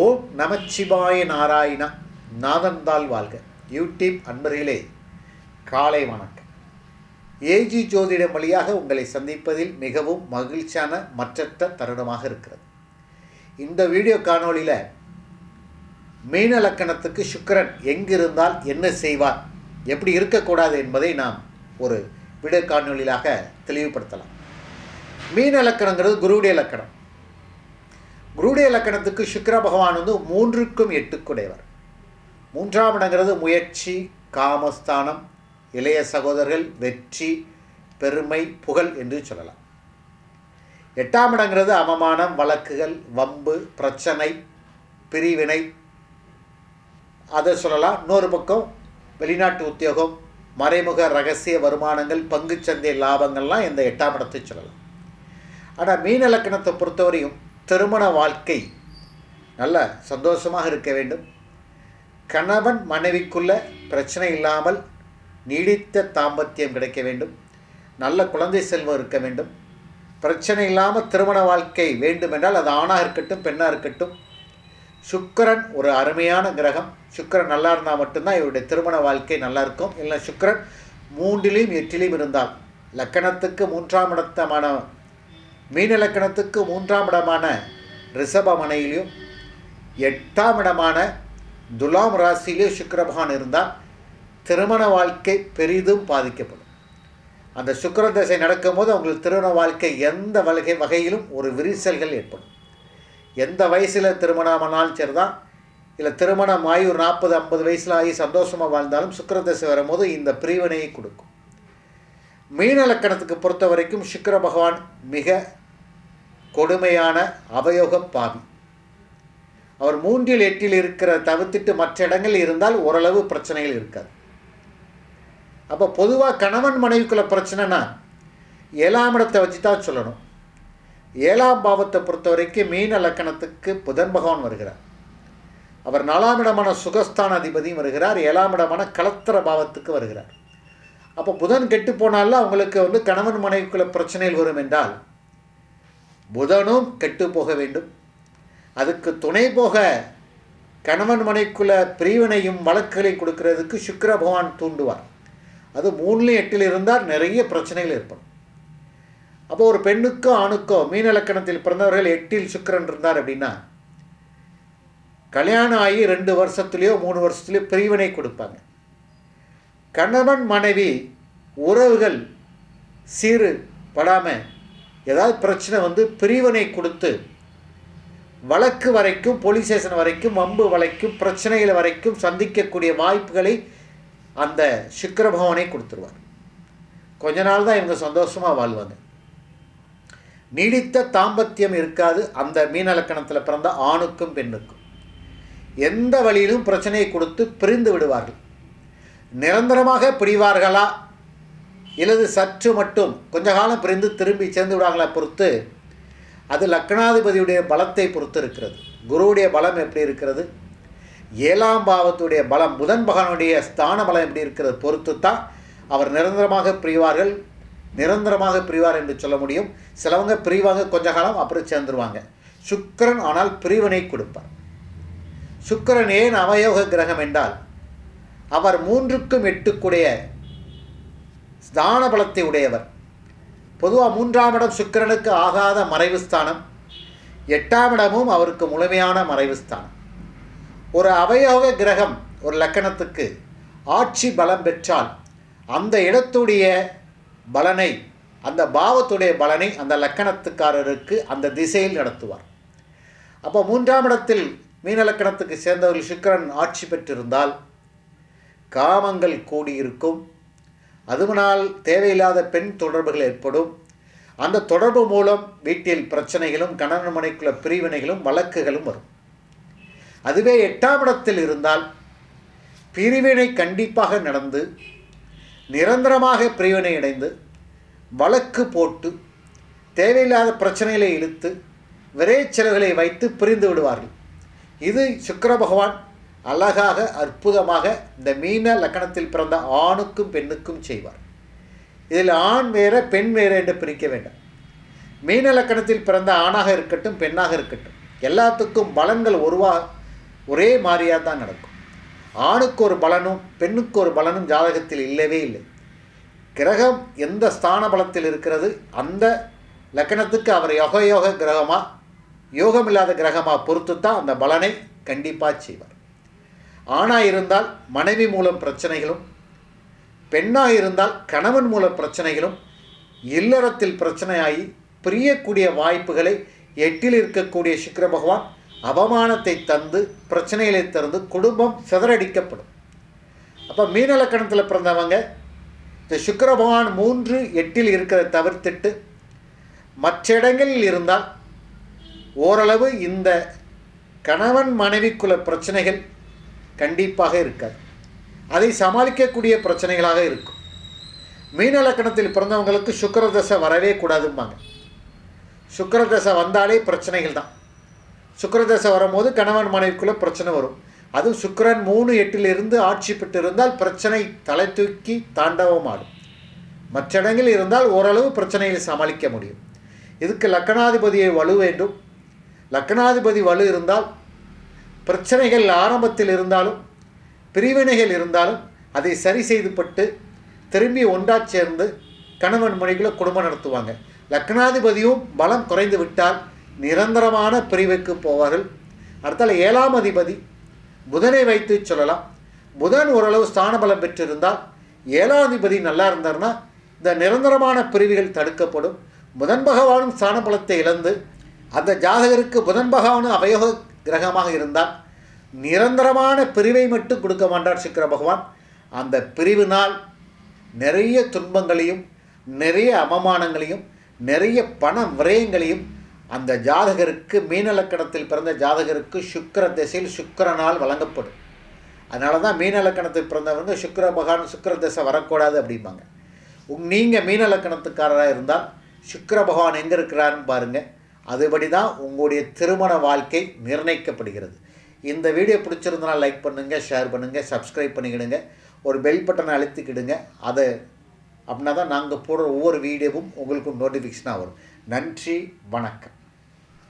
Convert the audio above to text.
ஓம் நமச்சிவாய நாராயணா நாதந்தாள் வாழ்க. யூடியூப் அன்பர்களே காலை வணக்கம். ஏஜி ஜோதிடம் வழியாக உங்களை சந்திப்பதில் மிகவும் மகிழ்ச்சியான மற்றற்ற தருணமாக இருக்கிறது. இந்த வீடியோ காணொளியில் மீன லக்கணத்துக்கு சுக்கரன் எங்கிருந்தால் என்ன செய்வார் எப்படி இருக்கக்கூடாது என்பதை நாம் ஒரு வீடியோ காணொளியிலாக தெளிவுபடுத்தலாம். மீன லக்கணங்கிறது குருவுடைய லக்கணம். குருடைய லக்கணத்துக்கு சுக்கிர பகவான் வந்து மூன்றுக்கும் எட்டுக்குடையவர். மூன்றாம் இடங்கிறது முயற்சி காமஸ்தானம் இளைய சகோதரர்கள் வெற்றி பெருமை புகழ் என்று சொல்லலாம். எட்டாம் இடங்கிறது அவமானம் வழக்குகள் வம்பு பிரச்சனை பிரிவினை. அதை சொல்லலாம். இன்னொரு பக்கம் வெளிநாட்டு உத்தியோகம் மறைமுக ரகசிய வருமானங்கள் பங்குச்சந்தை லாபங்கள்லாம் இந்த எட்டாம் இடத்தை சொல்லலாம். ஆனால் மீன லக்கணத்தை பொறுத்தவரையும் திருமண வாழ்க்கை நல்ல சந்தோஷமாக இருக்க வேண்டும். கணவன் மனைவிக்குள்ள பிரச்சனை இல்லாமல் நீடித்த தாம்பத்தியம் கிடைக்க வேண்டும். நல்ல குழந்தை செல்வம் இருக்க வேண்டும். பிரச்சனை இல்லாமல் திருமண வாழ்க்கை வேண்டுமென்றால் அது ஆணாக இருக்கட்டும் பெண்ணாக இருக்கட்டும். சுக்கரன் ஒரு அருமையான கிரகம். சுக்கரன் நல்லா இருந்தால் மட்டும்தான் இவருடைய திருமண வாழ்க்கை நல்லா இருக்கும். இல்லை சுக்கரன் மூன்றிலையும் எட்டிலையும் இருந்தால் லக்கணத்துக்கு மூன்றாம் இடத்தமான மீனிலக்கணத்துக்கு மூன்றாம் இடமான ரிஷபமனையிலையும் எட்டாம் இடமான துலாம் ராசியிலேயும் சுக்கரபகவான் இருந்தால் திருமண வாழ்க்கை பெரிதும் பாதிக்கப்படும். அந்த சுக்கர தசை நடக்கும்போது அவங்களுக்கு திருமண வாழ்க்கை எந்த வகை வகையிலும் ஒரு விரிசல்கள் ஏற்படும். எந்த வயசில் திருமணமானாலும் சரிதான். இல்லை திருமணம் ஆகி ஒரு நாற்பது ஐம்பது வயசில் ஆகி சந்தோஷமாக வாழ்ந்தாலும் சுக்கர தசை வரும்போது இந்த பிரிவினையை கொடுக்கும். மீன லக்கணத்துக்கு பொறுத்த வரைக்கும் சுக்கர பகவான் மிக கொடுமையான அவயோகம் பாவி. அவர் மூன்றில் எட்டில் இருக்கிற தவிர்த்துட்டு மற்ற இடங்கள் இருந்தால் ஓரளவு பிரச்சனைகள் இருக்காது அப்போ பொதுவாக கணவன் மனைவிக்குள்ள பிரச்சனைனா ஏழாம் இடத்தை வச்சு தான் சொல்லணும். ஏழாம் பாவத்தை பொறுத்த வரைக்கும் மீன லக்கணத்துக்கு புதன் பகவான் வருகிறார். அவர் நாலாம் இடமான சுகஸ்தான அதிபதியும் வருகிறார். ஏழாம் இடமான கலத்திர பாவத்துக்கு வருகிறார். அப்போ புதன் கெட்டு போனால அவங்களுக்கு வந்து கணவன் மனைவிக்குள்ள பிரச்சனைகள் வரும் என்றால் புதனும் கெட்டு போக வேண்டும். அதுக்கு துணை போக கணவன் மனைக்குள்ள பிரிவினையும் வழக்குகளையும் கொடுக்கறதுக்கு சுக்கர பகவான் தூண்டுவார். அது மூணுலையும் எட்டில் இருந்தால் நிறைய பிரச்சனைகள் ஏற்படும். அப்போ ஒரு பெண்ணுக்கோ ஆணுக்கோ மீன இலக்கணத்தில் பிறந்தவர்கள் எட்டில் சுக்கிரன் இருந்தார் அப்படின்னா கல்யாணம் ஆகி ரெண்டு வருஷத்துலேயோ மூணு வருஷத்துலேயோ பிரிவினை கொடுப்பாங்க. கணவன் மனைவி உறவுகள் சீறு படாமல் ஏதாவது பிரச்சனை வந்து பிரிவினை கொடுத்து வழக்கு வரைக்கும் போலீஸ் ஸ்டேஷன் வரைக்கும் வம்பு வரைக்கும் பிரச்சனைகள் வரைக்கும் சந்திக்கக்கூடிய வாய்ப்புகளை அந்த சுக்கிர கொடுத்துருவார். கொஞ்ச நாள் தான் இவங்க சந்தோஷமாக வாழ்வாங்க. நீடித்த தாம்பத்தியம் இருக்காது அந்த மீனலக்கணத்தில் பிறந்த ஆணுக்கும் பெண்ணுக்கும். எந்த வழியிலும் பிரச்சனையை கொடுத்து பிரிந்து விடுவார்கள். நிரந்தரமாக பிரிவார்களா இல்லது சற்று மட்டும் கொஞ்ச காலம் பிரிந்து திரும்பி சேர்ந்து விடுவாங்களா பொறுத்து அது லக்னாதிபதியுடைய பலத்தை பொறுத்து இருக்கிறது குருவுடைய பலம் எப்படி இருக்கிறது? ஏழாம் பாவத்துடைய பலம் புதன் பகவானுடைய ஸ்தான பலம் எப்படி இருக்கிறது பொறுத்து தான் அவர் நிரந்தரமாக பிரிவார்கள். நிரந்தரமாக பிரிவார் என்று சொல்ல முடியும். சிலவங்க பிரிவாங்க கொஞ்ச காலம் அப்புறம் சேர்ந்துருவாங்க. சுக்கரன் ஆனால் பிரிவினை கொடுப்பார். சுக்கரன் ஏன் அவயோக கிரகம் என்றால் அவர் மூன்றுக்கும் எட்டுக்குடைய ஸ்தான பலத்தை உடையவர். பொதுவாக மூன்றாம் இடம் சுக்கிரனுக்கு ஆகாத மறைவு ஸ்தானம். எட்டாம் இடமும் அவருக்கு முழுமையான மறைவு ஸ்தானம். ஒரு அவயோக கிரகம் ஒரு லக்கணத்துக்கு ஆட்சி பலம் பெற்றால் அந்த இடத்துடைய பலனை அந்த பாவத்துடைய பலனை அந்த லக்கணத்துக்காரருக்கு அந்த திசையில் நடத்துவார். அப்போ மூன்றாம் இடத்தில் மீன லக்கணத்துக்கு சேர்ந்தவர்கள் சுக்கிரன் ஆட்சி பெற்றிருந்தால் காமங்கள் கூடியிருக்கும். அதுவனால் தேவையில்லாத பெண் தொடர்புகள் ஏற்படும். அந்த தொடர்பு மூலம் வீட்டில் பிரச்சனைகளும் கணவன் மனைக்குள்ள பிரிவினைகளும் வழக்குகளும் வரும். அதுவே எட்டாம் இடத்தில் இருந்தால் பிரிவினை கண்டிப்பாக நடந்து நிரந்தரமாக பிரிவினை அடைந்து வழக்கு போட்டு தேவையில்லாத பிரச்சனைகளை இழுத்து விரைச்செலவுகளை வைத்து பிரிந்து விடுவார்கள். இது சுக்கர பகவான் அழகாக அற்புதமாக இந்த மீன லக்கணத்தில் பிறந்த ஆணுக்கும் பெண்ணுக்கும் செய்வார். இதில் ஆண் வேற பெண் வேற என்று பிரிக்க வேண்டாம். மீன லக்கணத்தில் பிறந்த ஆணாக இருக்கட்டும் பெண்ணாக இருக்கட்டும் எல்லாத்துக்கும் பலன்கள் ஒருவா ஒரே மாதிரியாக தான் நடக்கும். ஆணுக்கு ஒரு பலனும் பெண்ணுக்கு ஒரு பலனும் ஜாதகத்தில் இல்லவே இல்லை. கிரகம் எந்த ஸ்தான பலத்தில் இருக்கிறது அந்த லக்கணத்துக்கு அவர் யோக யோக கிரகமாக யோகம் இல்லாத கிரகமாக பொறுத்து தான் அந்த பலனை கண்டிப்பாக செய்வார். ஆணாக இருந்தால் மனைவி மூலம் பிரச்சனைகளும் பெண்ணாக இருந்தால் கணவன் மூல பிரச்சனைகளும் இல்லறத்தில் பிரச்சனையாகி பிரியக்கூடிய வாய்ப்புகளை எட்டில் இருக்கக்கூடிய சுக்கர பகவான் அவமானத்தை தந்து பிரச்சனைகளை தந்து குடும்பம் சிதறடிக்கப்படும். அப்போ மீனலக்கணத்தில் பிறந்தவங்க இந்த சுக்கர பகவான் மூன்று எட்டில் இருக்கிறத தவிர்த்துட்டு மற்ற இடங்களில் இருந்தால் ஓரளவு இந்த கணவன் மனைவிக்குள்ள பிரச்சனைகள் கண்டிப்பாக இருக்காது. அதை சமாளிக்கக்கூடிய பிரச்சனைகளாக இருக்கும். மீனலக்கணத்தில் பிறந்தவங்களுக்கு சுக்கரதசை வரவே கூடாதும்பாங்க. சுக்கரதசை வந்தாலே பிரச்சனைகள் தான். சுக்கரதசை வரும்போது கணவன் மனைவிக்குள்ளே பிரச்சனை வரும். அதுவும் சுக்கரன் மூணு எட்டிலிருந்து ஆட்சி பெற்று இருந்தால் பிரச்சனை தலை தூக்கி தாண்டவம் ஆடும். மற்ற இடங்கள் இருந்தால் ஓரளவு பிரச்சனைகளை சமாளிக்க முடியும். இதுக்கு லக்கணாதிபதியை வலு வேண்டும். லக்கணாதிபதி வலு இருந்தால் பிரச்சனைகள் ஆரம்பத்தில் இருந்தாலும் பிரிவினைகள் இருந்தாலும் அதை சரி செய்துபட்டு திரும்பி ஒன்றாக சேர்ந்து கணவன் மனைவிக்குள்ள குடும்பம் நடத்துவாங்க. லக்னாதிபதியும் பலம் குறைந்து விட்டால் நிரந்தரமான பிரிவுக்கு போவார்கள். அடுத்தால் ஏழாம் அதிபதி புதனை வைத்து சொல்லலாம். புதன் ஓரளவு ஸ்தான பலம் பெற்றிருந்தால் ஏழாதிபதி நல்லா இருந்தார்னா இந்த நிரந்தரமான பிரிவுகள் தடுக்கப்படும். புதன் பகவானும் ஸ்தான பலத்தை இழந்து அந்த ஜாதகருக்கு புதன் பகவானும் அவயோக கிரகமாக இருந்தால் நிரந்தரமான பிரிவை மட்டும் கொடுக்க மாட்டார் சுக்கர பகவான். அந்த பிரிவினால் நிறைய துன்பங்களையும் நிறைய அவமானங்களையும் நிறைய பண விரயங்களையும் அந்த ஜாதகருக்கு மீனலக்கணத்தில் பிறந்த ஜாதகருக்கு சுக்கிர திசையில் சுக்கரனால் வழங்கப்படும். அதனால தான் மீனலக்கணத்தில் பிறந்தவங்க சுக்கர பகவான் சுக்கிர திசை வரக்கூடாது அப்படிம்பாங்க. உங் நீங்கள் மீனலக்கணத்துக்காரராக இருந்தால் சுக்கிர பகவான் எங்கே இருக்கிறாருன்னு பாருங்கள் அதுபடி தான் உங்களுடைய திருமண வாழ்க்கை நிர்ணயிக்கப்படுகிறது. இந்த வீடியோ பிடிச்சிருந்தனா லைக் பண்ணுங்கள் ஷேர் பண்ணுங்கள் சப்ஸ்கிரைப் பண்ணிக்கிடுங்க. ஒரு பெல் பட்டனை அழுத்திக்கிடுங்க. அதை அப்படின்னா தான் நாங்கள் போடுற ஒவ்வொரு வீடியோவும் உங்களுக்கு நோட்டிஃபிகேஷனாக வரும். நன்றி வணக்கம்.